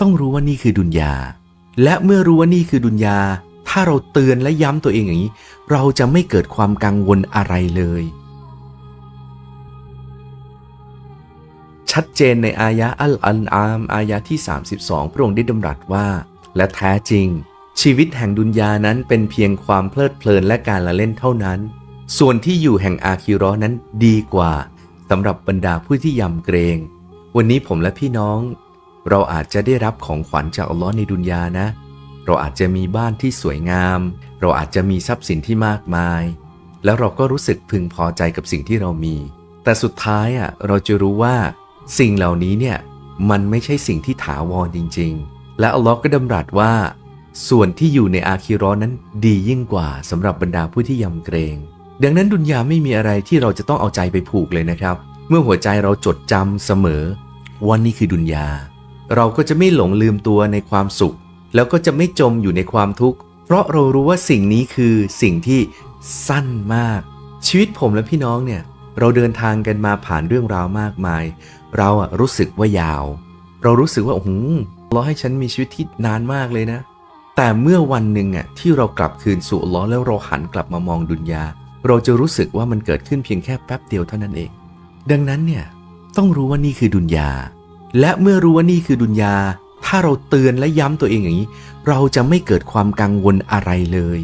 ต้องรู้ว่านี่คือดุนยา และเมื่อรู้ว่านี่คือดุนยา ถ้าเราเตือนและย้ำตัวเองอย่างนี้ เราจะไม่เกิดความกังวลอะไรเลย ชัดเจนในอายะอัลอันอาม อายะที่ 32 พระองค์ได้ดำรัสว่า และแท้จริง ชีวิตแห่งดุนยานั้นเป็นเพียงความเพลิดเพลินและการละเล่นเท่านั้น ส่วนที่อยู่แห่งอาคิรอนั้นดีกว่าสำหรับบรรดาผู้ที่ยำเกรง วันนี้ผมและพี่น้อง เราอาจจะได้รับของขวัญจากอัลลอฮ์ในดุนยานะ เราอาจจะมีบ้านที่สวยงาม เราอาจจะมีทรัพย์สินที่มากมาย แล้วเราก็รู้สึกพึงพอใจกับสิ่งที่เรามี แต่สุดท้ายอะเราจะรู้ว่า สิ่งเหล่านี้เนี่ยมันไม่ใช่สิ่งที่ถาวรจริง ๆ และอัลลอฮ์ก็ดำรัสว่า ส่วนที่อยู่ในอาคิรอนั้นดียิ่งกว่าสำหรับบรรดาผู้ที่ยำเกรง ดังนั้นดุนยาไม่มีอะไรที่เราจะต้องเอาใจไปผูกเลยนะครับ เมื่อหัวใจเราจดจำเสมอว่านี่คือดุนยา เราก็จะไม่หลงลืมตัวในความสุข แล้วก็จะไม่จมอยู่ในความทุกข์ เพราะเรารู้ว่าสิ่งนี้คือสิ่งที่สั้นมาก ชีวิตผมและพี่น้องเนี่ย เราเดินทางกันมาผ่านเรื่องราวมากมาย เราอะรู้สึกว่ายาว เรารู้สึกว่าโอ้โหรอให้ฉันมีชีวิตที่นานมากเลยนะ แต่เมื่อวันหนึ่งอะที่เรากลับคืนสู่ลลอแล้วเราหันกลับมามองดุนยา เราจะรู้สึกว่ามันเกิดขึ้นเพียงแค่แป๊บเดียวเท่านั้นเอง ดังนั้นเนี่ยต้องรู้ว่านี่คือดุนยา และเมื่อรู้ว่านี่คือดุนยา ถ้าเราเตือนและย้ำตัวเองอย่างนี้ เราจะไม่เกิดความกังวลอะไรเลย